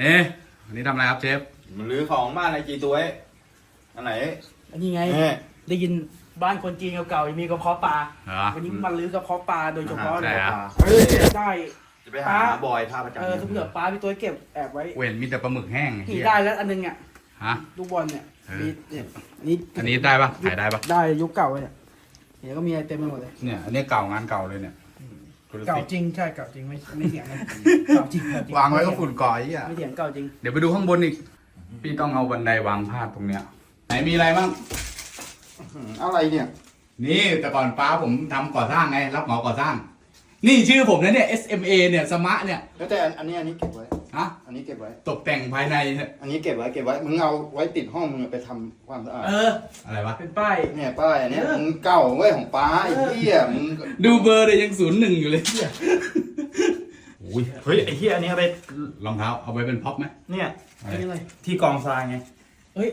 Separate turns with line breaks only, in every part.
นี่วันนี้ทำอะไรครับเชฟ
มันรื้อของบ้านไอ้จีตัวไอ้อันไหน
อันนี้ไง
เนี่ย
ได้ยินบ้านคนจีนเก่าๆมีกระเพาะปลา
เหรอ
วันนี้มันรื้อกระเพาะปลาโดยเฉพาะ
ใช่
เลย
ครับ
เออได้
จะไปหาบอยท่าประจำ
เออถ้าเผื่อปลาพี่ตัวเก็บแอบไว้
เว้นมีแต่ปลาหมึกแห้งไอ้
ขี่
เหี้ย
ได้แล้วอันนึงอะ
ฮะ
ลูกบอลเนี่ย
เออ
มีเนี่ยอันนี้
อันนี้ได้ปะขายได้ปะ
ได้ยุคเก่าเลยเนี่ยเดี๋ยวก็มีอะไรเต็มไปหมดเลย
เนี่ย อันนี้เก่างานเก่าเลยเนี่ย ธุร
เก่า
กิจ
จริงใช่เก่าจริงไม่ไม่เถียงนะเก่าจริงเก่จริ
วางไว้ก็ฝุ่นก่อยอะ
ไม่เถียงเก่าจริง
เดี๋ยวไปดูข้างบนอีก พี่ต้องเอาบันไดวางพาดตรงเนี้ย ไหนมีอะไรบ้าง
อืมอะไรเนี่ย
นี่แต่ก่อนป้าผมทำก่อสร้างไง รับเหมาก่อสร้าง นี่ชื่อผมนะเนี่ย SMA เนี่ยสมะเนี่ย
แล้วแต่อันอันนี้อันนี้เก็บไว้
ฮะ
อันนี้เก็บไว้
ตกแต่งภายในเนี่ย
อันนี้เก็บไว้เก็บไว้ มึงเอาไว้ติดห้องมึงไปทำความสะอาด
เออ
อะไรวะ
เป็นป้าย
เนี่ยป้ายอันเนี้ย
เออ
มึงเก่าเว้ยของป้าไอ้เหี้ยมึง
ดูเบอร์เลยยังศูนย์หนึ่งอยู่เลยเนี่ยโอ้ย
เฮ้ยไอ้เหี้ยอันนี้เอาไป
รองเท้าเอาไว้เป็นพ็อปไหม
เนี่ย
อะไร
อันนี้อะไร
ที่กองทรายไง
เฮ้ย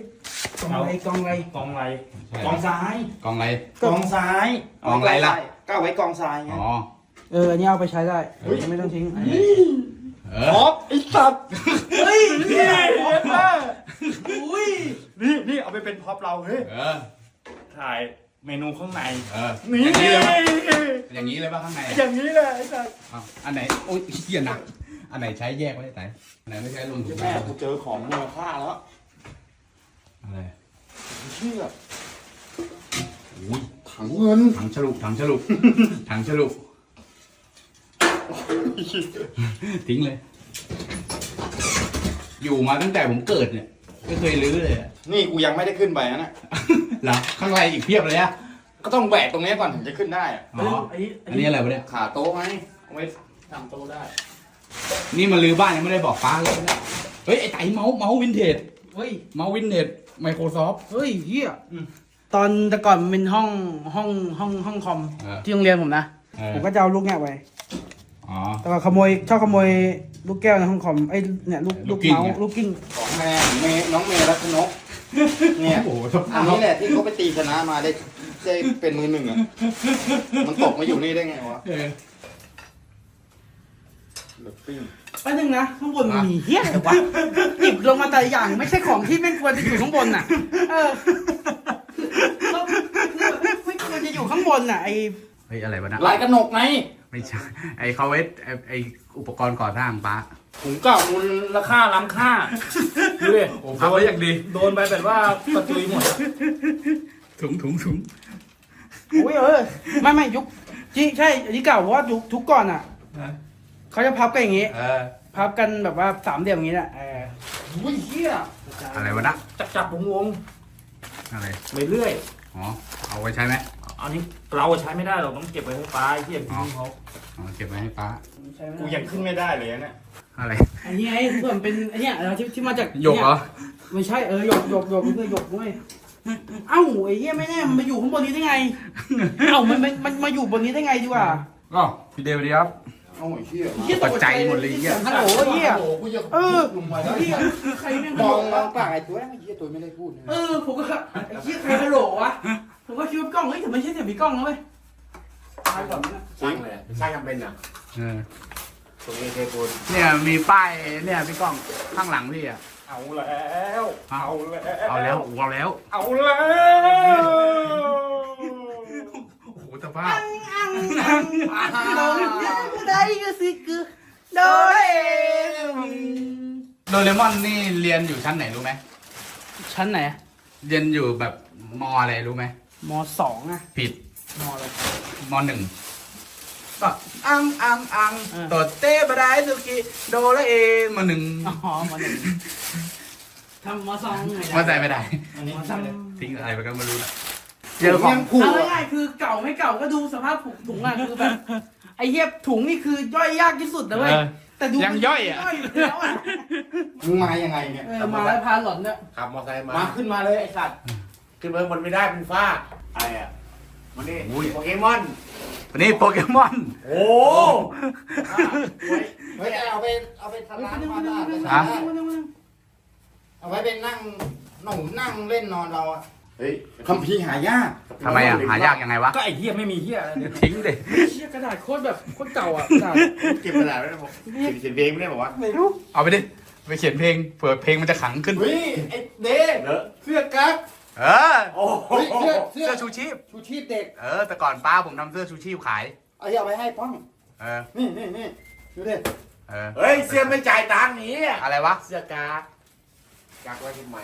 กองอะไรกองอะไร
กองไร
ใช่
กองทราย
กองอะไร
กองทราย
กองอะไรล่ะ
ก็เอาไว้กองทรายไง
อ๋อ
เอออันนี้เอาไปใช้ได้ไม่ต้องทิ้ง
เอ
ท็
อ
อปไอ้สัตว์
เฮ้ย
นี่
อุ้ย
นี่นี่เอาไปเป็นพ็อปเราเฮ้ย
เออ
ถ่ายเมนูข้างใน
เออ
นี่
อย่างนี้เลยปะอย่างนี้เลยปะข้างใน
อย่างนี้เลยไอ้สัส
อ้าวอันไหนโอ้ยเหี้ยหนักอันไหนใช้แยกไว้ไหนอันไหนไม่ใช้ลงถุง
แม่กูเจอของมูลค่าแล้ว
อะไร
เชื่อ
อุ้ย
ถังเงิน
ถังฉลุถังฉลุถังฉลุ ทิ้งเลย อยู่มาตั้งแต่ผมเกิดเนี่ยไม่เคยรื้อเลยอะ
นี่กูยังไม่ได้ขึ้นไปนะ
เหรอข้างในอีกเพียบเลยอะ
ก็ต้องแบกตรงนี้ก่อนถึงจะขึ้นได้อะ
อ๋อ
อันนี้
อันนี้อะไรวะเนี่ย
ขาโต๊ะไงเอาไว้ทำโต๊ะได้
นี่มาลื้อบ้านยังไม่ได้บอกป้าเลยนะเฮ้ยไอ้ไต่เมาส์เมาส์วินเทจ
เฮ้ย
เมาส์วินเทจ Microsoft
เฮ้ยเฮียตอนแต่ก่อนมันเป็นห้องห้องห้องห้องคอม
เออ
ที่โรงเรียนผมนะ
เออ
ผมก็จะเอาลูกแง่ไป
อ๋อ
แต่ว่าขโมยชอบขโมยลูกแก้วในห้องคอมไอ้เนี่ยลูก
ลู
ลู
ก
ก
กิ้ง
เมาส์
อะ
ลูกกิ้ง
ของแม่เมย์น้องเมย์รัชนกเนี่ย
โอ้โหส
อั
ภานพ
นี้แหละที่เขาไปตีชนะมาได้ได้เป็นมือหนึ่งอะ มันตกมาอยู่นี่ได้ไงวะ
เออ
เดือดปิ้ง
แป๊บนึงนะข้างบนมันมีเฮี้ยอะไรวะหยิบลงมาแต่ละอย่างไม่ใช่ของที่ไม่ควรจะอยู่ข้างบนน่ะ เออแล้วไม่ควรจะอยู่ข้างบนน่ะไอ้
เฮ้ยอะไรวะนะ
ลายกระหนกไง
ไม่ใช่ไอ้เขาไว้ไอ้ไอ้อุปกรณ์ก่อสร้างป้า
ถุงเก่ามูล
ราคาล้ำค่าดูดิ
โอ้ทำไว้อย่างดี
โดนไปแบบว่ากระจุยหมดอะ
ถุงถุงถุง
โอ้ยเออไม่ไม่ยุคที่ใช่อันนี้เก่าเพราะว่ายุคทุกก่อนอะเขาจะพับกันอย่างงี้
เออ
พับกันแบบว่าสามเหลี่ยมอย่างงี้แหละเออ
อุ้ยเหี้ย
อะไรวะนะ
จับจับวงวง
อะไร
ๆไปเรื่อย
อ๋อ เอาไว้ใช้ไหม
อันนี้เราใช้ไม่ได้เราต้องเก็บไว้ให้ปลาไอ้เหี้ยพี่เขา
อ๋อเก็บไว้ให้ป้า
ใช่ไหม
กูยังขึ้นไม่ได้เลยเนี่ย
อะไร
อันนี้ไงเพื่อนเป็นอันเนี้ยที่ที่มาจาก
หยกเหรอ
ไม่ใช่เออหยกหยกหยกมันคือหยกด้วยเอ้าไอ้เหี้ยไม่แน่มันมาอยู่ข้างบนนี้ได้ไง เอ้ามันมันมันมาอยู่บนนี้ได้ไงดีกว่า
ก็พี่เดวดีครับ
เอาไอ้เหี้ย
เหี้ย
ตกใจหมดเลยไอ้เหี้ย
ฮัลโหลไอ้เหี้ย
โอ้โหกูจะ
เออ
ลงมาแล้ว
เหี้ยใครแม่ง
ม
ฮัล
อ
โหล
งมองปากไอ้ตัวไอ้เหี้ยตัวไม่ได้พูดเลย
เออผมก็ไอ้เหี้ยใครฮัลโหลวะ ผมก็คิดว่ากล้องเฮ้ยแต่ไม่ใช่แต่มีกล้องนะเว้ยตายก่อนนะ
สร้างเลยสร้างจำเป็นอะ
เออ
ตรงนี้เทปูน
เนี่ยมีป้ายเนี่ยพี่ก้องข้างหลังพี่อะ
เอาแล้ว เอาแล้ว
เอาแล้วเอาแล้ว
เอาแล้ว
โอ้โหสภาพ
ได้ก็สิคือโดเร
โดเรมอนนี่เรียนอยู่ชั้นไหนรู้ไหม
ชั้นไหน
เรียนอยู่แบบมอะไรรู้ไหม
มสองอะ
ผิด
มอะไร
มหนึ่งก็อังอังอัง
เออ
ตัวเต้บดายสุกิโดและเอมาหนึ่ง
อ๋อมหนึ่งทำมสองไง
มาใส่ไม่ได้
อันนี้
มสอง
ทิ้งอะไรไปก็ไม่รู้นะ
เจอของผูก
เอา
อะ
ง่ายๆคือเก่าไม่เก่าก็ดูสภาพถุงถุงอะคือแบบไอ้เหี้ยถุงนี่คือย่อยยากที่สุดนะเว้ย
เออ
แต่ดู
ยังย่อยอะ
ย่อยอยู่แล้วอะ
มึงมายังไงเนี่ย
เออมาแล้วพาหลอนเนี่ย
ขับมอเตอร์ไซค์มา
มาขึ้นมาเลยไอ้สัตว์
ขึ้นไปข้างบนไม่ได้เป็นฝ้าอะ ไรอะมันนี่
อุ้ย
โปเกมอน
วันนี้โปเกมอน
โอ้
เฮ้ยเอาไปเอาไปทำร้านมาได้ไป
ฮะ
ทำได้เอาไว้เป็นนั่งหนุ่มนั่งเล่นนอนเราอะเฮ้ยคัมภีร์หายาก
ทำไมอะหายากยังไงวะ
ก็ไอ้เหี้ยไม่มีเหี้ยอะไรเนี่ย
ทิ้งดิ
เชี่ยกระดาษโคตรแบบโคตรเก่าอะกระดาษ
เก็บกระดาษไว้นะบอกเขียนเขียนเพลงไม่ได้บอกว่า
ไม่รู้
เอาไปดิ ไปเขียนเพลง เผื่อเพลงมันจะขังขึ้น
เฮ้ยไอ้เด็ก
เลอะ
เสื้อกั๊ก
เออ
โอ้โห
เฮ้ยเสื้อเสื้อ
เสื้อชูชีพ
ชูชีพเด็ก
เออแต่ก่อนป้าผมทำเสื้อชูชีพขาย
เอาเอาไปให้ป้อง
เออ
นี่นี่นี่ดูดิ
เออ
เฮ้ยเสื้อไม่จ่ายตังค์หนีอะ
อะไรวะ
เสื้อกากกากไว้ทำไม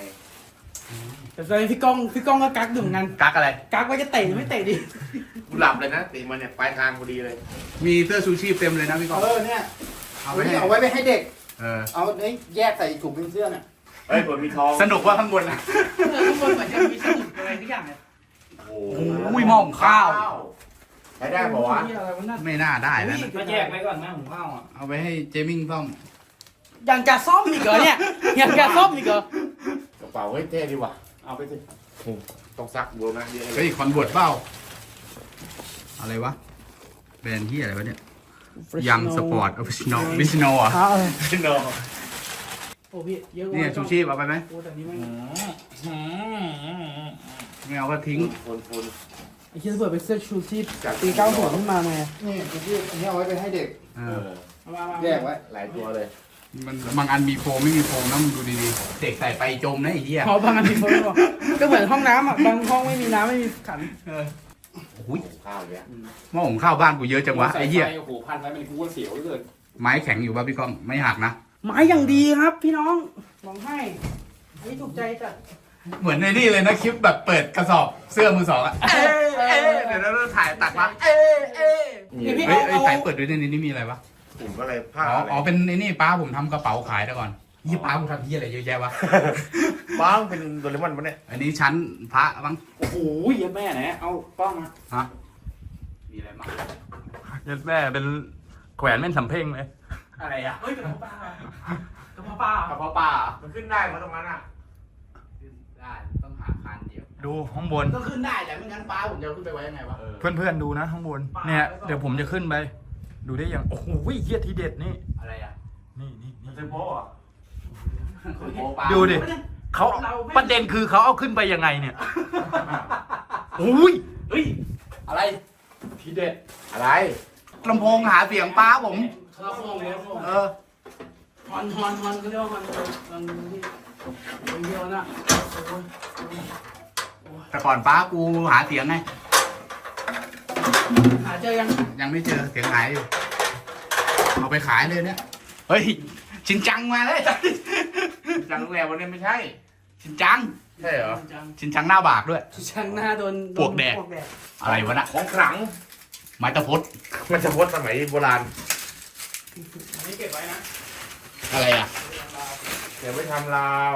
แต่ตอนนี้พี่ก้องพี่ก้องก็กักอยู่เหมือนกัน
กักอะไร
กักไว้จะเตะหรือไม่เตะดี
กูหลับเลยนะตีมันเนี่ยปลายทางพอดีเลย
มีเสื้อชูชีพเต็มเลยนะพี่กอง
เออเนี่ย
เอา
เอา
ไป
ไว้
ให้
เอาไว้ไปให้เด็ก
เออ
เอาเนี่ยแยกใส่ถุงเป็นเสื้อน่ะ
เฮ้ยผมมีทอง
สนุกว่าข้างบนนะ
เออทุกคนเหมือนจะมีสนุกอะไรทุกอย่างเลย
โอ้โห
โอ้ยหม้อหุงข้าว
ใช้ได้ปะวะ
เหี้ยอะไรวะนั่น
ไม่น่าได้แล้วนะ
ก็แยกไว้ก่อนนะหุงข้าวอะ
เอาไปให้เจมิงซ่อม
ยังจะซ่อมอีกเหรอเนี่ยยังจะซ่อมอีกเหรอก
ระเป๋าเฮ้ยเท่ดีว่ะเอาไปสิโอ้ต้องซักบัวนะเยอะเล
เฮ้ย
ย
คอนบวดเปล่าอะไรวะแบรนด์ที่อะไรวะเนี่ยยังสปอร์ตออฟฟิศโนวิชโนอะ
อ่าเออ
พี่น้อง
โอ้พี่เยอะ
เนี่ยชูชีพเอาไปไหม
โอ้แต่นี้ไม่
ไม่เอาก็ทิ้ง
ฝุ่นฝุ่น
ไอ้ที่เปิดเป็นเสื้อชูชีพปีเก้าหัวขึ้นมาไง
นี่ชูชีพอันนี้เอาไว้ไปให้เด็ก
เอ
เอ
อ
อ
เอามามา
แยกไว้
หลายตัวเลย
มันบางอันมีโฟมไม่มีโฟมนะมึงดูดีๆ เด็กใส่ไปจมนะไอ้เหี้ย
พอบางอันมีคนบอกก็เหมือนห้องน้ำอะบางห้องไม่มีน้ำไม่มีขัน
เออโอ้ย
ข้าวเนี่ย
หม้อหุงข้าวบ้านกูเยอะจังวะไอ้เหี้ย
โอ้โหพันไว้มันกูก็เสียวเลย
ไม้แข็งอยู่ป่ะพี่ก้องไม่หักนะ
ไม้อย่างดีครับ พี่น้องลองให้อันนี้ถูกใจจัด
เหมือนในนี่เลยนะคลิปแบบเปิดกระสอบเสื้อมือสองอะเอ้ยเอ้ยเดี๋ยวเราถ่ายตัดมาเอ้ยเอ้ย
เดี๋ยวพี่
เฮ้ย
เอา
เอ้ย
เอา
ถ่ายเปิดด้วยในนี้นี่มีอะไรวะ
ผมก็เลยผ้า
อ๋อ
อะไร
อ๋อ เป็นไอ้นี่ป้าผมทำกระเป๋าขายแต่ก่อนยี่ป้าผมทำยี่อะไรเยอะแยะวะ
บ้างเป็นโดเรมอนปะเนี่ย
อันนี้ชั้นพระบ้าง
โอ้โหเยัดแม่ไหนเอากล้องมา
ฮะ มีอะไรบ้าง
ยัดแม่เป็นแขวนแม่นสำเพ็งเลย
อะไรอะ
เฮ้ยกระเพาะปลากระเพาะปลาก
ระเพาะปลา
มันขึ้นได้มาตรงนั้นอะ
ได้ต้องหาคานเดียว
ดูข้างบน
ก็ขึ้นได้แต่ไม่งั้นป้าผมจะเอาขึ้นไปไว้ยังไงวะ
เพื่อนๆดูนะข้างบน เนี่ย เดี๋ยวผมจะขึ้นไป ดูได้ยังโอ้โหเฮียทีเด็ดนี่
อะไรอะ
นี่นี่นี่
เซโป้อะ
กระเพาะปลา
ดูดิเขาประเด็นคือเขาเอาขึ้นไปยังไงเนี่ยอุ้ย
เฮ้ย อะไร
ทีเด็ด อะไร
ลำโพงหาเสียงป้าผม
คาโฟงเลย
เออ
ฮอนฮอนฮอนก็เรียกว่าฮอนฮอนที่คนเดียวนะโอ้ย
แต่ก่อนป้ากูหาเสียงไง
หาเจอยัง
ยังไม่เจอเสียงหายอยู่ เอาไปขายเลยเนี่ย เฮ้ย ชินจังมาเลย
จังแรมวันนี้ไม่ใช่
ชินจัง
ใช่เหรอ
จัง
ชินจังหน้าบากด้วย
ช่างหน้าโดน
ปวกแดก อะไรวะน่ะ
ของขลัง
ไม้ตะพด
มันจะพดสมัยโบราณ
อันนี้เก็บไว้นะ
อะไรอะ
เดี๋ยวไปทำลาว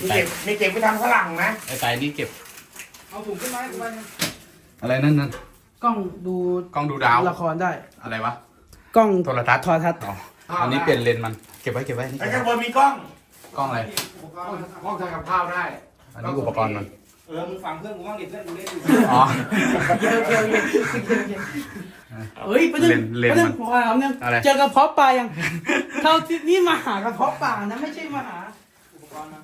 มีเก็บมีเก็บไปทำฝรั่งนะ
ไอ้ไตนี่เก็บ
เอาถุงขึ้นมาให้กูไว้
อะไรนั่นนั่น
กล้องดู
กล้องดูดาว
ละครได้
อะไรวะ
กล้อง
โทรทัศน์
โทรทัศน์
อ๋ออันนี้เปลี่ยนเลนส์มัน เก็บไว้เก็บไว้นี่
ไอ้
เก็บ
ข้าง
ไว้
บนมีกล้อง
กล้องอะไร
ห้องทำกับข้าวได้
อันนี้อุปกรณ์มัน
เออ มึงฟังเพื่อนกูบ้างดิเพื่อนกูเล่นอยู่
อ๋อ
เยอะเยอะเยอะเฮ้ยประเด็น
เลน
ประ
เล
เด็
น
นขอถามนึง
อะไร
เจอกระเพาะปลายังเท่าที่นี่มาหากระเพาะปลานะไม่ใช่มาหาอุปกรณ์นะ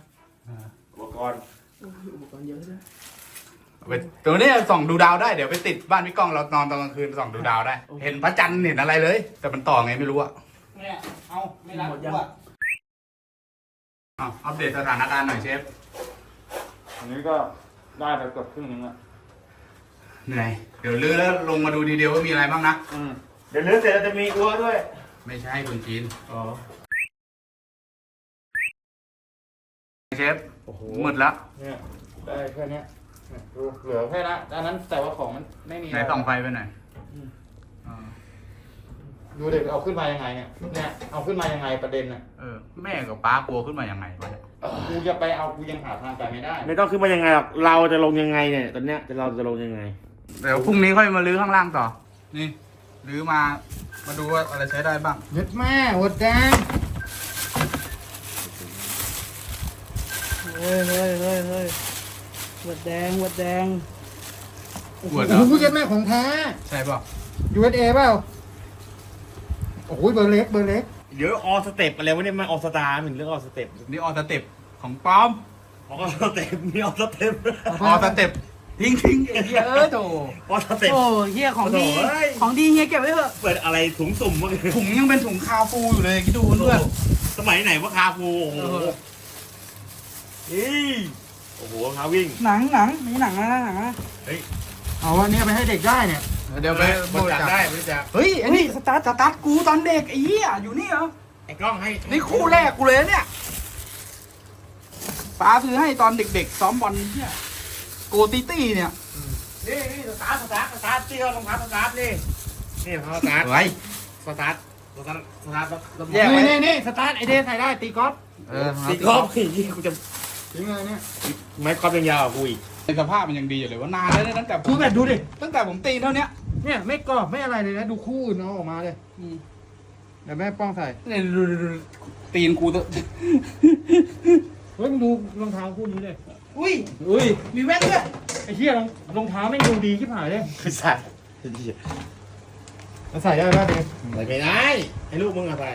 อุปกรณ์
อุปกรณ์เยอะด้วย
ไปตัวนี้ส่องดูดาวได้เดี๋ยวไปติดบ้านพี่ก้องเรานอนตอนกลางคืนส่องดูดาวได้ เห็นพระจันทร์เห็นอะไรเลย แต่มันต่อไงไม่รู้อะ
เนี่ยเอาไม่รักกูอะ
อ้าวอัปเดตสถานการณ์หน่อยเชฟ
อันนี้ก็ ได้ไปเกือบครึ่งนึงอะ
เหนื่อยเดี๋ยวลื้อแล้วลงมาดูดีเดียวว่ามีอะไรบ้างนะ
อืม
เดี๋ยวเนื้อเสร็จเราจะมีอัวด้วย
ไม่ใช่คนจีน
อ๋อ
เชฟ
โอ้โห
มืดแล้ว
เนี่ยได้แค่เนี้ยเนี่ยดูเหลือแค่ละอันนั้นแต่ว่าของมันไม่มี
ไหนส่องไฟไปหน่อย
อืม
อ่า
ดูเด็กเอาขึ้นมายังไงเนี่ยเนี่ยเอาขึ้นมายังไงประเด็นน่ะ
เออ แม่กับป้ากลัวขึ้นมายังไงวะเนี่ย
กูจะไปเอากูยังหาทางไปไม่ได้
ไม่ต้องขึ้นมายังไงหรอกเราจะลงยังไงเนี่ยตอนเนี้ยจะเราจะลงยังไง
เดี๋ยวพรุ่งนี้ค่อยมาลื้อข้างล่างต่อ นี่ลื้อมา มาดูว่าอะไรใช้ได้บ้าง
ยึดแม่หัวแดง
เฮ้ยเฮ้ยเฮ้ยเฮ้ยหวัดแดงหวัดแดง
ขวดเหร
โอ้
อ
โหยึดแม่ของแท้
ใช่ป่ะ
USA เปล่า โอ้โหเบอร์เล็กเบอร์เล็ก
เดี๋ยวออสเต็ปอะไรวะเนี่ยมันออสตาร์เหมือนเรื่องออสเต็ป
นี่ออสเต็ปของปลอม
ออสเต็ปมีออสเต็ป
ออสเต็ป
ทิ้งทิ้งไอ้เหี้ยเออโถ
พอเสร็จ
โอ้เหี้ยของดี
โถ่เอ้ย
ของดีเฮียเก็บไว้เถอะ
เปิดอะไรถุงสุ่มวะ
ถุงยังเป็นถุงคาฟูอยู่เลยคิดดูเพื่อน
สมัยไหนวะคาฟูโอ้โห
เออ
นี่โอ้โหคาวิ่ง
หนังหนังมีหนังนะหนังนะ
เอาอันนี้ไปให้เด็กได้เนี่ย
เดี๋ยวไป
บริจาคได้บริจาค
เฮ้ยอันนี้สตาร์ทสตาร์ทกูตอนเด็กไอ้เหี้ยอยู่นี่เหรอ
ไอ้กล้องให้
นี่คู่แรกกูเลยนะเนี่ยป้าซื้อให้ตอนเด็กๆซ้อมบอลเนี่ยโกติตี้เนี่ย
นี่นี่สตาร์ทสตาร์ทสตาร์ทที่เขารองเท้าสตาร์ทนี่นี่รองเท้าสตาร์ท
ไว้
สตาร์ทสตาร์ทสตาร์ทแล้ว
แยกไว้
นี่นี่นี่สตาร์ทไอเดนใส่ได้ตีกอล์ฟ
เออ
ตีกอล์ฟนี่กูจะ
ทิ้งเลยเนี่ย
ไม้กอล์ฟยังยาวกว่ากูอีก
ใน สภาพมันยังดีอยู่เลยว่านานแล้วนะตั้งแต่ผม
ดูแบบดูดิ
ตั้งแต่ผมตีเท่าเนี้ย
เนี่ยไม่กรอบไม่อะไรเลยนะดูคู่อื่นเอาออกมาเลยเดี๋ยวแม่ป้องใส่
เนี่ยดูดูดูตีนกูตัว
เฮ้ยมึงดูรองเท้าคู่นี้เลย
อุ้ย
อุ้ย
มีแว่นด้วย
ไอ้เหี้ยรองรองเท้าไม่ดูดีชิบหายเลย
คือใส่
แล้วใส่ได้ป่ะเด็ก
ใส่ไม่ได้ให้ลูกมึงอะใส่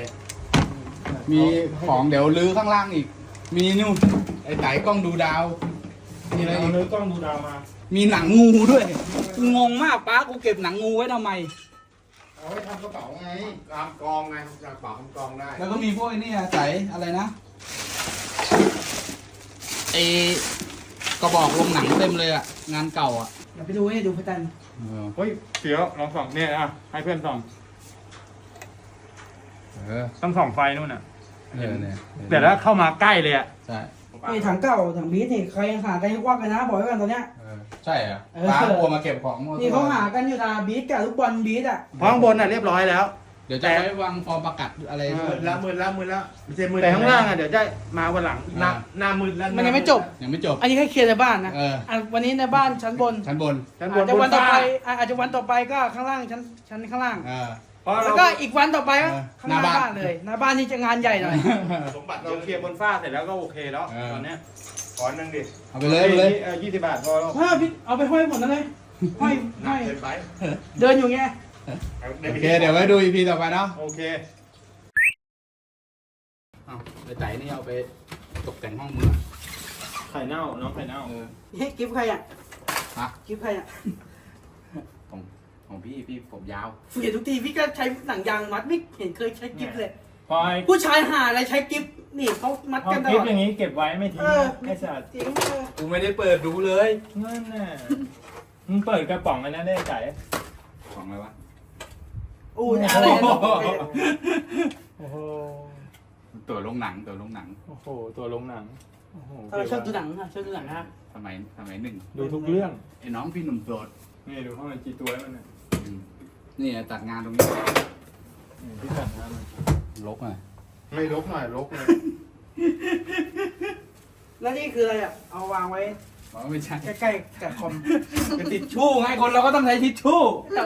มีของเดี๋ยวลื้อข้างล่างอีก มีนู่นไอ้ไต่กล้องดูดาว มีอะไร
เอา
อีก
เนื้อกล้องดูดาวมา
มีหนังงูด้วยกูงงมากป้ากูเก็บหนังงูไว้ทำไม
เอาไว้ทำกระเป๋าไง
ตามกองไงจากปากคำกองได้
แล้วก็มีพวกไอ้นี่อะไต่อะไรนะไอ้กระบอกลงหนังเต็มเลยอะงานเก่าอะ
เดี๋ยวไปดูให้ดูพระจันทร์
เฮ้ยเสียวลองส่องเนี่ยอะให้เพื่อนส่อง
เออ
ต้องส่องไฟนู่นน่ะ
เออเนี่ย
แต่ถ้าเข้ามาใกล้เลยอะ
ใช่
ไอ้ถังเก่าถังบีทนี่ใครหากันยังควักกันนะบอกไว้ก่อนตอนเนี้ย
เออใช่เหรอะ
เออ
ป้ากลัวมาเก็บของมั่ว
นี่เขาหากันอยู่นะบีทกับลูกบอลบีทอะ
เพราะข้างบนน่ะเรียบร้อยแล้ว
เดี๋ยวจะไปวางฟอร์มประกาศอะไร
เอ
ด้ว
อ
ย
ละมือละมือละไม่ใช่มือ
แต่ข้างล่างอะเดี๋ยวจะมาวันหลัง
หน้าหน้ามืดแล้ว
มันยังไม่จบ
ยังไม่จบ
อันนี้แค่เคลียร์ในบ้านนะ
เออ
อันวันนี้ในบ้านชั้นบน
ชั้นบน
ชั้นบ
อาจ
น
จะ
บ
วัน
น
ต่อ
ฟ้า
ไปอะอาจจะวันต่อไปก็ข้างล่างชั้นชั้นข้างล่าง
เออ
เพราะ
แล้
เรา
วก็อีกวันต่อไปก็
เออ
ข้างหน้า
หน้าบ้าน
บ้านเลยหน้าบ้านนี่จะงานใหญ่หน่อย
สมบัติ
เรา
เรา
เค
เค
ลีลียยร์ร์บบนฟ้าเสร็จแล้วก็โอเคแล้ว
เออ
ตอนเนี้ย
ขอหนึ่งดิ
เอาไปเลยเอาไปเลย
เออยี่สิบบาทพอแล้ว
ถ้าพี่เอาไปห้อยหมดนั่นเลยห้อย
หนั
ห้
ก
อย
เกินไป
เดินอยู่ไง
โอเค เดี๋ยวไว้ดู EP ต่อไปเนาะ
โอเค
เอาไปไต่นี่เอาไปตกแต่งห้องมึงอะ
ไข่เน่าน้องไข่เน่า
เออ
นี่กิฟต์ใครอะ
ฮะ
กิฟต์ใครอะ
ของ ของพี่พี่ผมยาว
เห็นทุกทีพี่ก็ใช้หนังยางมัดไม่เห็นเคยใช้กิฟต์เลย
พอไอ้
ผู้ชายหาอะไรใช้กิฟต์นี่เขามัด
พอ
กันต
คลิ
ล
ป
อด
อย่างนี้เก็บไว้ไม่ทิ้ง
เออ
ไอ้สัตว์
จริงเออ
กูไม่ได้เปิดดูเลย
นั่นน่ะมึงเปิดกระป๋องอันนั้นได้ไก่
ของอะไรวะ
อู้ยอะไรนะ
โอ้โห
ตัวลงหนังตัวลงหนัง
โอ้โหตัวลงหนังโอ้โห
เออชอบดูหนังค่ะชอบดูหนังนะ
สมัยสมัยหนึ่ง
ดูทุกเรื่อง
ไอ้น้องพี่หนุ่มโสด
นี่ดูข้างในกี่ตัวแล้วมันน่ะ
อืม นี่ตัดงานตรงนี้
นี่ที่สั่งมามัน
ลกหน่อย
ไม่ลกหน่อยลกเลย
แล้วนี่คืออะไรอะเอาวางไว้
บอกว่าไม่ใช่
ใกล้ๆกับคอม
เป็นทิชชู่ไงคนเราก็ต้องใช้ทิชชู่
แต่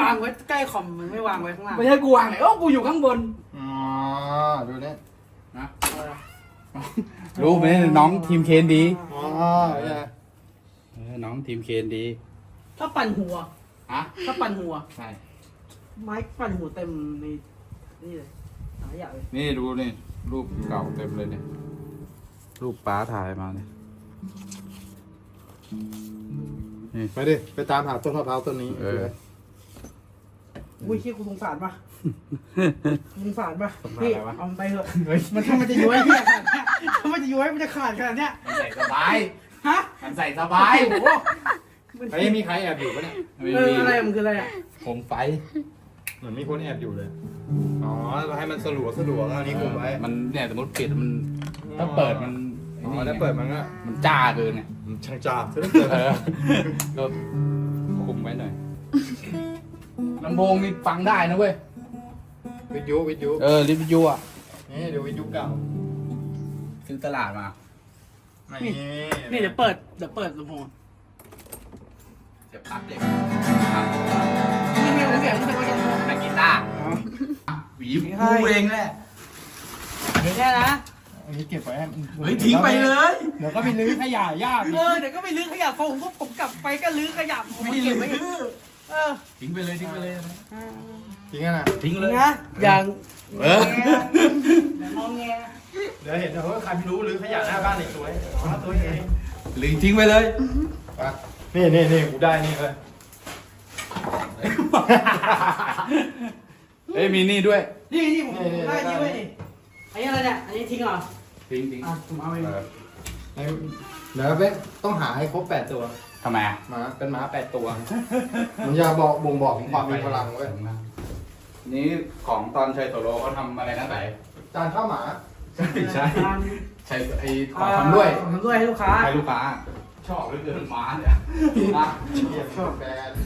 วางไว้ใกล้คอมมันไม่วางไว้ข้างล่าง
ไม่ใช่กูวางไหนโอ้กูอยู่ข้างบน
อ๋อดูเนี่ย
นะรู้ไหมน้องทีมเคนดี
อ๋อเนี่ย
เออน้องทีมเคนดี
ถ้าปั่นหัว
ฮะ
ถ้าปั่นหัว
ใช่
ไม้ปั่นหัวเต็มในนี่เลยหลายอย่างเลย
นี่ดูนี่ รูปเก่าเต็มเลยเนี่ย รูปป้าถ่ายมาเนี่ย
ไปดิ ไปตามหาต้นมะพร้าวต้นนี้
เออ
อุ้ยเชี่ยกูสงสารปะสงสารปะพี่เอามันไปเถอะมันถ้ามันจะย้วยพี่ขนาดเนี้ยถ้ามันจะย้วยมันจะขาดขนาดเนี้ย
มันใส่สบาย
ฮะ
มันใส่สบายโอ้โห
ไอ้ยมีใครแอบอยู่ปะเนี่ย
ไม่
เออ
มี
อะไรมันคืออะไรอะ
ผมไฟ
เหมือนมีคนแอบอยู่เลย อ๋อเราให้มันสลัวสลัวแล้วอันนี้คุมไว้
มันเนี่ยสมมติปิดมันถ้าเปิดมัน
อ๋อถ้าเปิดมันก็
มันจ้าเกินเนี่ย
มันช่างจ้าบซะเหลือเกิน
เออก็คุมไว้หน่อยลำโพงนี่ฟังได้นะเว้ย
วิทยุวิทยุ
เออรีวิวอะ
นี่ดูวิทยุเก่า
ซื้อตลาดมา
นี่
นี่เดี๋ยวเปิดเดี๋ยวเปิดลำโพง
เสียบปลั๊กเด็ก
นี่มีเสียงมันเป็นว่าจะ
นักกีตาร์หวีกูเองแหละ
แค่นะ
อันนี้เก็บไว้ให้มัน
เฮ้ยทิ้งไปเลย
เดี๋ยวก็ไปลื้อขยะยาก
เออเดี๋ยวก็ไปลื้อขยะพอผมก็ผมกลับไปก็ลื้อขยะผมมาเก็บไว้อีกเออ
ทิ้งไปเลยทิ้งไปเลย
จริงอะ
ทิ้งเลย
นะอย่าง
เออ
มองแง
เดี๋ยวเห็นเดี๋ยวใครไม่รู้ลื้อขยะหน้าบ้านอีกตัวอ๋อตัวเอง
หรือทิ้งไปเลย
ไป นี่นี่นี่กูได้นี่เลย
เอ้ยมีนี่ด้วย
นี่นี่ผม
นี่นี่
ได้
ได้
นี่เว้ยนี่อันนี้อะไรเนี่ย อันนี้ทิ้งเหรอ
ทิ้งทิ้ง
อะผมเอาไป
เออ
เดี๋ยวเบ๊ต้องหาให้ครบแปดตัว
ทำไมอะ
ม้าเป็นม้าแปดตัว มันจะบอกบ่งบอกถึงความมีพลังเว้ย
นี่ของตอนชัยโตโรเขาทำอะไรนะไหน
จานข้าวหมา
ใช่ใช่
ทาน
ใช่ไอ้ของทำด้วย
ของทำด้วยให้ลูกค้า
ให้ลูกค้า ชอบเหลยเกินม้าเนี่ยนะ
เรียกชอบแบรนด์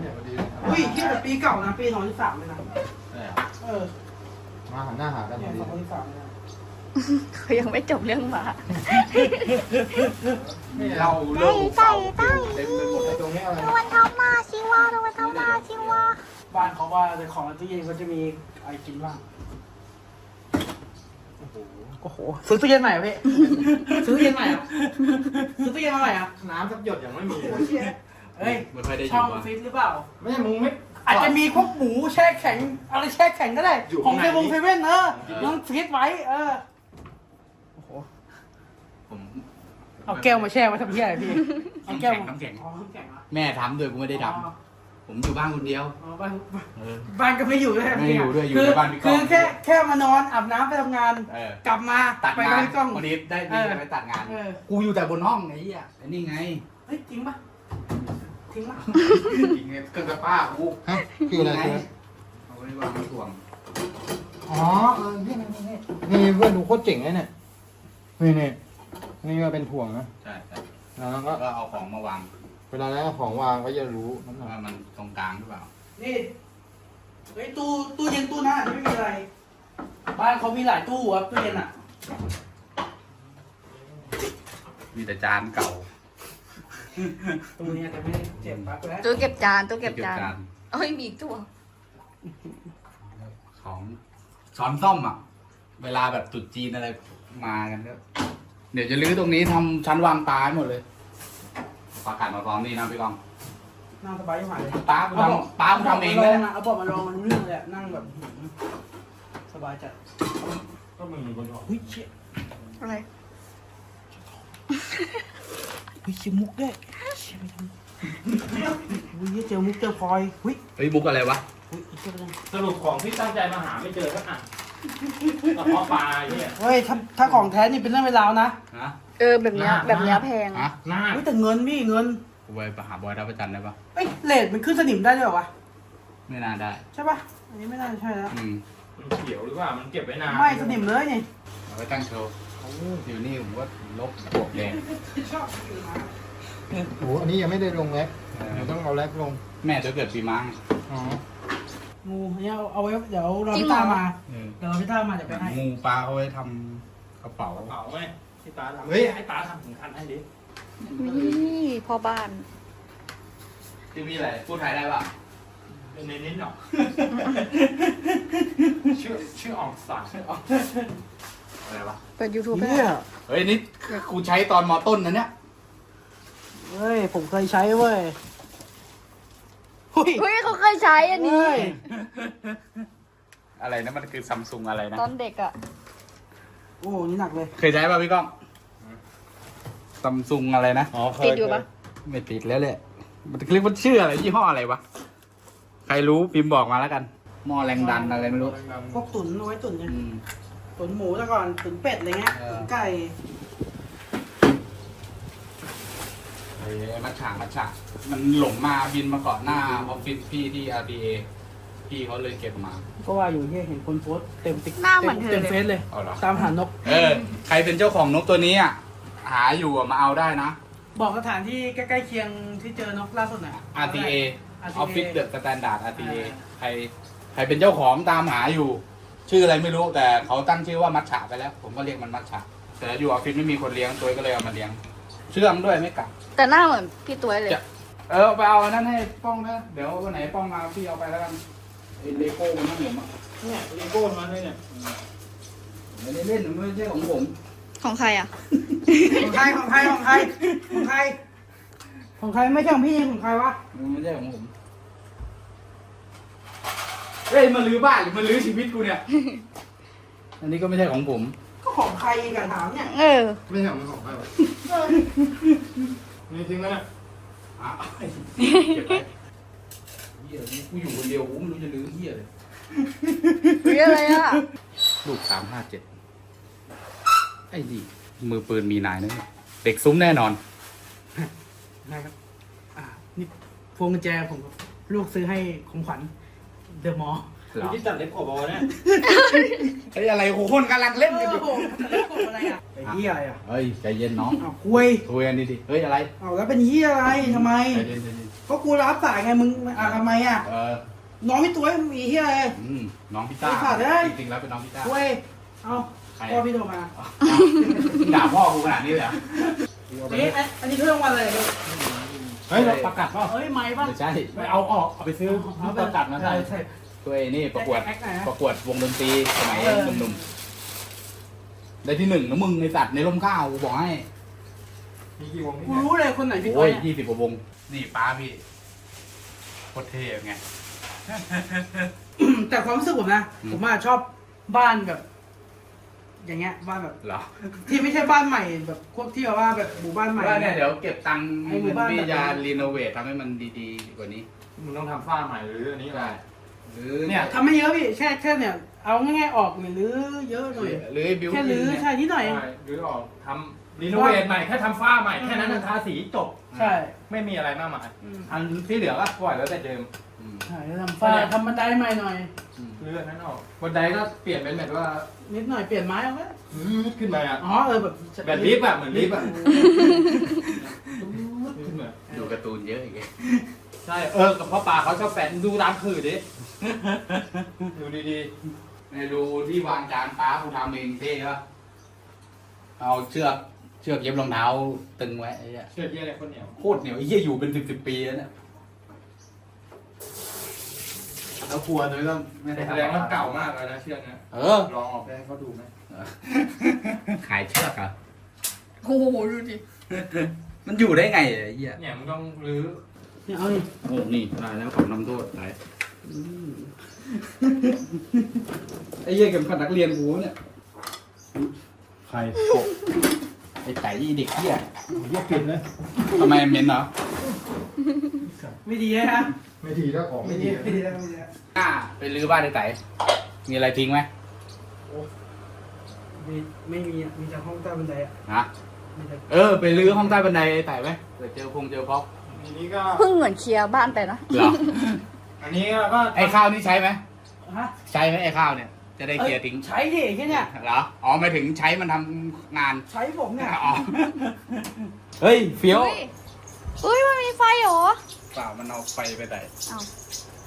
เนี่ยพอดี
อุ้ยที่แบบปีเก่านะปีสองพันสามเลยนะเออ
มาหันหน้าหากันพ
เนี่
อยดี
สองพันสามเลยนะ
เขายังไม่จบเรื่องหมา
เราเรื่องเก่าเต็มไปหมดเลย
ตรงนี้อะไร
ตะวันเข้ามาชิวาตะวันเข้ามาชิวา
บ้านเขาว่าในของในตู้เย็นเขาจะมีอะไรกินบ้าง โอ้โหซื้อตู้เย็นใหม่เหรอพี่ ซื้อตู้เย็นใหม่เหรอซื้อตู้เย็นมาใหม่เหรอ
น้ำสักหยดยังไม่มี
โอ้โหเชี่ยเฮ้ย
ไม่ค่อยได้อ
ช่อยู่ง
ว่ะ
ฟิตหรือเปล่า
ไม่ใช่มึงไม่
อาจจะมีพวกหมูแช่แข็ง อะไรแช่แข็งก็ได้
อยู่
ของ
ข้าง
เซ
ใน
เว่นเซเว่นเออ ยังฟิตไว้ เออโอ้โห
ผม
เอาแก้วมาแช่ไว้ทำเพี้ยอะไรพี่เอาแก้วมา
น้ำแข็ง
อ๋อน้ำแข็งเหรอ
แม่ทำด้วยกูไม่ได้ท
อ๋อำ
ผมอยู่บ้านคนเดียว
อ๋อบ้าน
เออ
บ้านก็ไม่อยู่ด้วย
ไม่อยู่ด้วยอยู่
คื
ในบ้านพี่ก้อง
คือแค่แค่มานอนอาบน้ำไปทำงาน
เออ
กลับมา
ตัด
ไป
งาน
กับพี่ก้อง
วันนี้ได้
เอ
ดี
อ
ไปตัดงาน
เออ
กูอยู่แต่บนห้องไอ้เหี้ยไอ้นี่ไง
เฮ้ยจริงปะทิ้งปะ
จริงไงเครื่องซักผ้ากู
ฮะคืออะไรคือ
เอาไว้วางในถ่วง
อ๋อเออนี่นี่นี่นี่เพื่อนดูโคตรเจ๋งเลยเนี่ยนี่นี่นี่ก็เป็นถ่วงนะ
ใช่ใช่
แล้วก็
แล้วก็เอาของมาวาง
เวลานั้นเอาของวางก็จะรู้น้ำหนัก
ว่ามันตรงกลางหรือเปล่า
นี่เฮ้ยตู้ตู้เย็นตู้นั้นอาจจะไม่มีอะไร บ้านเขามีหลายตู้ครับตู้เย็นอะ
มีแต่จานเก่า
ตู้นี้อาจจะไม่ได้เจ็บปลั๊กแล้ว
ตู้เก็บจานตู้เก็บจาน
เก็บ
เอ้ยมีอีกตัว
ของช้อนซ่อมอะ เวลาแบบตรุดจีนอะไรมากันก็เดี๋ยวจะรื้อตรงนี้ทำชั้นวางปลาให้หมดเลย ประกาศมาพร้อมนี่นะพี่กอง
นั่งสบายยิ่งหายเลย
ปลากูทำปลากูทำเองเลย
เอาบอกมาลองมันรู้เรื่องเลยอะนั่งแบบสบายจัด
ก็มึงอยู่บนห้อง
เฮ้ยเชี่ย
อะไร
เฮ้ยเชี่ยมุกด้วยเชี่ยไม่ทำเฮ้ยเจอมุกเจอพลอยเฮ้ย
เฮ้ยบุกอะไรวะ
เฮ้ยเชี่ยไปเลย
สรุปของที่ตั้งใจมาหาไม่เจอสักอันกระเพาะปลาเนี่ย
เฮ้ยถ้าถ้าของแท้นี่เป็นเรื่องเวลาวนะ
ฮะ
เออแบบเนี้ย
หน้า
แบบเนี้ยแพง
ฮะ
หน้า
เฮ้ยแต่เงินพี่เงิน
กูไปหาบอยรับประจันได้ปะ
เอ้ยเลทมันขึ้นสนิมได้ด้วยเหรอวะ
ไม่น่าได้
ใช่ปะอันนี้ไม่น่าจะใช่แล้ว
อืม
มันเขียวหรือเปล่า มันเก็บไว้นาน
ไม่สนิมเลยนี่
เอาไว้ตั้งโชว์อยู่นี่ผมก็ลบปวกแดง
ชอบอยู่นะ
โอ้โหอันนี้ยังไม่ได้ลงแล็ก
เออ
เดี๋ยวต้องเอาแล็กลง
แม่ตัวเกิดปีมัง
อ๋อ
งูอันนี้เอาเอาไว้เดี๋ยวรอ
จริง
พี่
เหรอ
ตามา
เออ
เดี๋ยวรอพี่ตามาเดี๋ยวไปให้
งูปลาเอาไว้ทำกระเป๋า
กระเป๋าไหม ที่ตาทำ
เฮ้ย
ให้ตาทำถึงคันให้ดิ
นี่พ่อบ้าน
ที่มีอะไรพูดไทยได้ปะ
เป็นในนิ้นหรอชื่อชื่อออกสาร
อะไรวะ
เปิดยูทูบ
เนี่ย
เฮ้ยนี่กูใช้ตอนมอต้นนะเนี่ย
เฮ้ย ผมเคยใช้เว้ยเฮ้ย
เฮ้ยเขาเคยใช้อันนี้
เฮ้ย
อะไรนะมันคือซัมซุงอะไรนะ
ตอนเด็กอะ
โอ้นี่หนักเลย
เคยใช้ป่ะพี่ก้อง ซัมซุงอะไรนะ
อ๋อเคย
ติดอยู่ปะ
ไม่ติดแล้วแหละ มันเรียกว่าชื่ออะไรยี่ห้ออะไรวะ ใครรู้พิมพ์บอกมาแล้วกัน หม้อแรงดันอะไรไม่รู้
พวกตุ๋นเอาไว้ตุ๋นไง
อืม
ตุ๋นหมูแต่ก่อนตุ๋นเป็ดอะไรเงี้ย
เออ
ตุ๋นไก่
เฮ้ยมัชฉามัชฉามันหลงมาบินมาก่อนหน้าออฟฟิศพี่ที่ RTA พี่เขาเลยเก็บมา
ก็ว่าอยู่ที่เห็นคนโพสต์เต็มติ๊ก
หน้าเหมือนเธอ
เต็ม
เลย
เฟซเลย
เอาเหรอ
ตามหานก
เออ ใครเป็นเจ้าของนกตัวนี้อะ หาอยู่อะมาเอาได้นะ
บอกสถานที่ใกล้ๆเคียงที่เจอนกล่าสุดหน่อย
RTA
RTA
ออฟฟิศเดอะสแตนดาร์ด RTA
เออ
ใครใครเป็นเจ้าของตามหาอยู่ ชื่ออะไรไม่รู้แต่เขาตั้งชื่อว่ามัชฉาไปแล้ว ผมก็เรียกมันมัชฉาแต่อยู่ออฟฟิศไม่มีคนเลี้ยงตัวก็เลยเอามาเลี้ยง เชื่องด้วยไม่กัด
แต่หน้าเหมือนพี่ตัวเลย
จะ เออไปเอาอันนั้นให้ป้องนะเดี๋ยววันไหนป้องมาพี่เอาไปแล้วกันไอ้เลโก้มันนั่นผมอะ
เนี่ยเลโก้มาเลยเนี่ย
ไม่ได้เล่นมันไม่ใช่ของผม
ของใครอะ
ของใครของใครของใครของใคร ของใครไม่ใช่ของพี่ของใครวะ
มันไม่ใช่ของผมเฮ้ยมาลื้อบ้านหรือมาลื้อชีวิตกูเนี่ย อันนี้ก็ไม่ใช่ของผม
ก็ของใครกันถามเนี่ย
เออ
ไม่ใช่ของของใครวะนี่ทิ้งไว้เนี่ย
อะเก็บไปเฮียกูอยู่คนเดียวกูไม่รู้จะลื้อเฮียเลย
เฮ้ยอะไรอะ
ลูกสามห้าเจ็ด ไอ้นี่มือปืนมีนายนะเนี่ยเด็กซุ้มแน่นอน
นะครับ อ่า นี่พวงกุญแจผมครับลูกซื้อให้ของขวัญเดอะมอลล์
เหรอ
ที่ตัดเล็บขอบอเนี่ย
ไอ้อะไรโอ้โหคนกำลังเล่นกันอยู่
โอ้โหเล่นกบอะไรอะไอ้เหี้ยอะไรอะ
เฮ้ยใจเย็นน้อง
อ้าวคุย
คุยกันดีๆเฮ้ยอะไร
เอาแล้วเป็นเหี้ยอะไรทำไม
ใจเย็นใจเย็น
ก็กูรับสายไงมึงอะทำไมอะ
เออ
น้องพี่ตัวมีเหี้ยอะไร
อืมน้องพี่ต้า
ไอ้สัตว์เอ้ย
จริงๆแล้วเป็นน้องพี่ต้า
คุยเอา
ใคร
พ่อพี่โทรมา
ด่าพ่อกูขนาดนี้เลยเหรอ
อันนี้อันนี้เรื่องวันอะไรลูก
เฮ้ยเราประกาศป่ะ
เฮ้ยไม่ป่ะ
ไม่ใช่
ไปเอาออกเอาไปซื้อ
เอาไป
ประกาศมาใส่
ใช่
ตัวเองนี่ประกวด
แอคไหนนะ
ประกวดวงดนตรีสมัย
เออ
หนุ่มๆได้ที่หนึ่งนะมึงในสัตว์ในร่มข้าวกูบอกให้
มีกี่วง
กูรู้เลยคนไหนพี่ตั
โอ้
วยเนี่ย
ยี่สิบกว่าวง นี่ป้าพี่โคตรเท่ไง
แต่ความรู้สึกผมนะ
อืม
ผมว่าชอบบ้านแบบ อย่างเงี้ยบ้านแบบ
เหรอ
ที่ไม่ใช่บ้านใหม่แบบพวกที่แบบว่าแบบหมู่บ้านใหม่
ว่าเนี่ยเดี๋ยวเก็บตังค์
ไอ้หมู่
เงิน
บ้าน
พี่
แบบ
จะรีโนเวททำให้มันดีๆกว่านี้
มึงต้องทำฝ้าใหม่หรืออันนี้
ใช่หรือ
เนี่ย
ทำไม่เยอะพี่แค่แค่เนี่ยเอาง่ายๆออกหรือเยอะหน่อย
หรือไอ้บิว
แค่รื้อ
เนี่ย
ใช่นิดหน่อย
ใช่หรือออกทำรีโนเวทใหม่แค่ทำฝ้าใหม่แค่นั้นนะทาสีจบ
ใช่
ไม่มีอะไรมากมาย
อืม
อันที่เหลือก็ปล่อยแล้วแต่เดิม
อืม
ใช่แล้วทำฝ้าทำบันไดใหม่หน่อย
อืม
เลื่อนนั้นออกบันไดก็เปลี่ยนเป็นแบบว่า
นิดหน่อยเปลี่ยนไม้เอาไว้
ขึ้นมาอะ
อ๋อเออแบบ
แบบลิฟต์อะเหมือนลิฟต์อะขึ้นมา
ดูการ์ตูนเยอะอีก
ใช่เออกับพ่อป่าเขาชอบแฝงดูตามขื่อดิดูดี
ในรูที่วางจานป้ากูทำเองเท่ปะเอาเชือกเชือกเย็บรองเท้าตึงไว้ไอ้เหี้ย
ๆเชื่อเยี่ยอะไรคนเหนียว
โคตรเหนียวไอ้เหี้ยอยู่เป็นสิบสิบปีแล้วเนี่ย แล้วครัวตัวนี้ก็ไม่ได้
แส
ทำ
ดงว่าเก่ามากเลยนะเชือกเนี้ย
เออ
ลองออกไปให้เขาดูไหม
ขายเชือกเหรอะ
โอ้โหดูดิ
มันอยู่ได้ไงไอ้เหี้ย
เนี่ยมึงต้องรื้อ
เนี่ยเอาดิ
โอ้นี่ได้แล้วของนำโทษไหนไอ้เหี้ยเก็บขัดนักเรียนกูเนี่ย
ใคร
ไอ้ไก่ยี่เด็กเหี้ย
ยกเปลี่ยนเลย
ทำไมเหม็นเหรอ
ไม่ดีนะ
ไม่ดีแล้วของ
ไม่
ไม่
ดี
ดี
ไม่ดีแล้วไม่ดีแล้ว
อ่าไปรื้อบ้านไอ้ไก่มีอะไรทิ้งไหม
มีไม่มีอะมีแต่ห้องใต้บันไดอะ
ฮะ
มีแต่
เออ ไปรื้อห้องใต้บันไดไอ้ไก่ไหมเผื่อเจอพงเจอพ็อก
ทีนี้ก็
เพิ่งเหมือนเคลียร์บ้านไปนะ
เหรอ
อันนี้ก็
ไอ้ข้าวนี่ใช้ไหม
ฮะ
ใช้ไหมไอ้ข้าวเนี่ย จะได้เคลียร์ทิ้ง
ใช้ดิแค่เนี่ย
เหรออ๋อหมายถึงใช้มันทำงาน
ใช้ผมเนี่ย
อ๋อเฮ้ยเฟี้ยว
เฮ้ย เฮ้ยมันมีไฟเหรอ
เปล่ามันเอาไฟไปไหน
อ้าว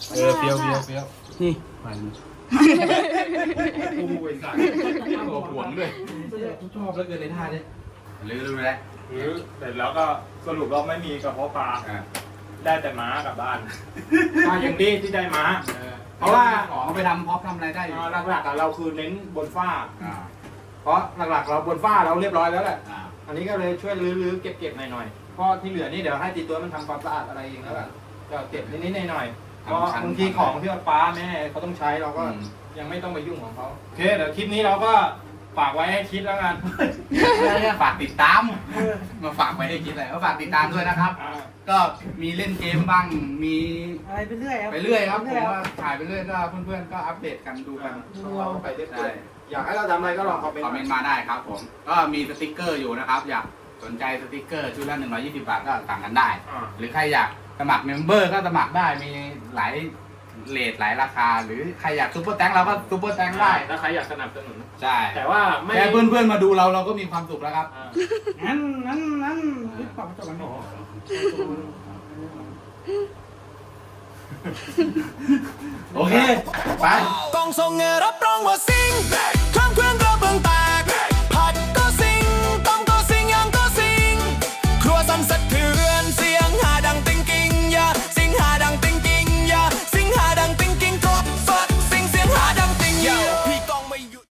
เออเฟี้ยวเฟี้ยวเฟี้ยว
นี่
ไฟมัน
กูไอ้สัตว์
ตัวห่วงด้วย
ชอบแล้วเกินในท่าเนี่ย
รื้อรู้แล้ว
หรือเสร็จแล้วก็สรุปว่าไม่มีกระเพาะปลา
อ่า
ได้แต่ม้ากลับบ้านมาอย่างดีที่ได้ม้า
เออ
เพราะว่า
ของเอาไปทำพ็อปทำอะไรได้อยู่
อ่าหลักๆอะเราคือเน้นบนฝ้า
อ่า
เพราะหลักๆ เราบนฝ้าเราเรียบร้อยแล้วแหละ
อ่า
อันนี้ก็เลยช่วยรื้อๆเก็บๆหน่อยๆ เพราะที่เหลือนี่เดี๋ยวให้ตีตัวมันทำความสะอาดอะไรเองแล้วกันก็เก็บนิดๆหน่อยๆเพราะบางทีของที่ว่าป้าแม่เขาต้องใช้เราก็
อืม
ยังไม่ต้องไปยุ่งของเขาโอเคเดี๋ยวคลิปนี้เราก็ฝากไว้ให้คิดแล้วกัน
ฝากติดตาม มาฝากไว้ให้คิดเลยก็ฝากติดตามด้วยนะครับ
อ่า
ก็มีเล่นเกมบ้าง มี
อะไรไปเรื่อยครับ
ไปเรื่อยครับผม
เรื่อย
ว่าถ่ายไปเรื่อยก็เพื่อนๆก็อัปเดตกันดูกัน
ดูเรา
ไปเรื่
ได้
อยๆอยากให้เราทำอะไรก็ลองคอมเมน
คอมเมน
ต์
ต์มาได้ครับผม ก็มีสติกเกอร์อยู่นะครับ อยาก สนใจสติกเกอร์ชุดละ120 บาทก็สั่งกันได้
อ่า
หรือใครอยากสมัครเมมเบอร์ก็สมัครได้มีหลายเลทหลายราคา หรือใครอยากซูเปอร์แตงเราก็ซูเปอร์แตงได้
ถ้าใครอยากสนับสนุน
ใช่
แต่ว่าไม่
แค่เพื่อนๆมาดูเราเราก็มีความสุขแล้วครับ
อ่า
งั้นงั้นงั้นรีบปรับจบกันหน่อย
โอเค ไป
กองทรงเงรับรองว่าซิงแบก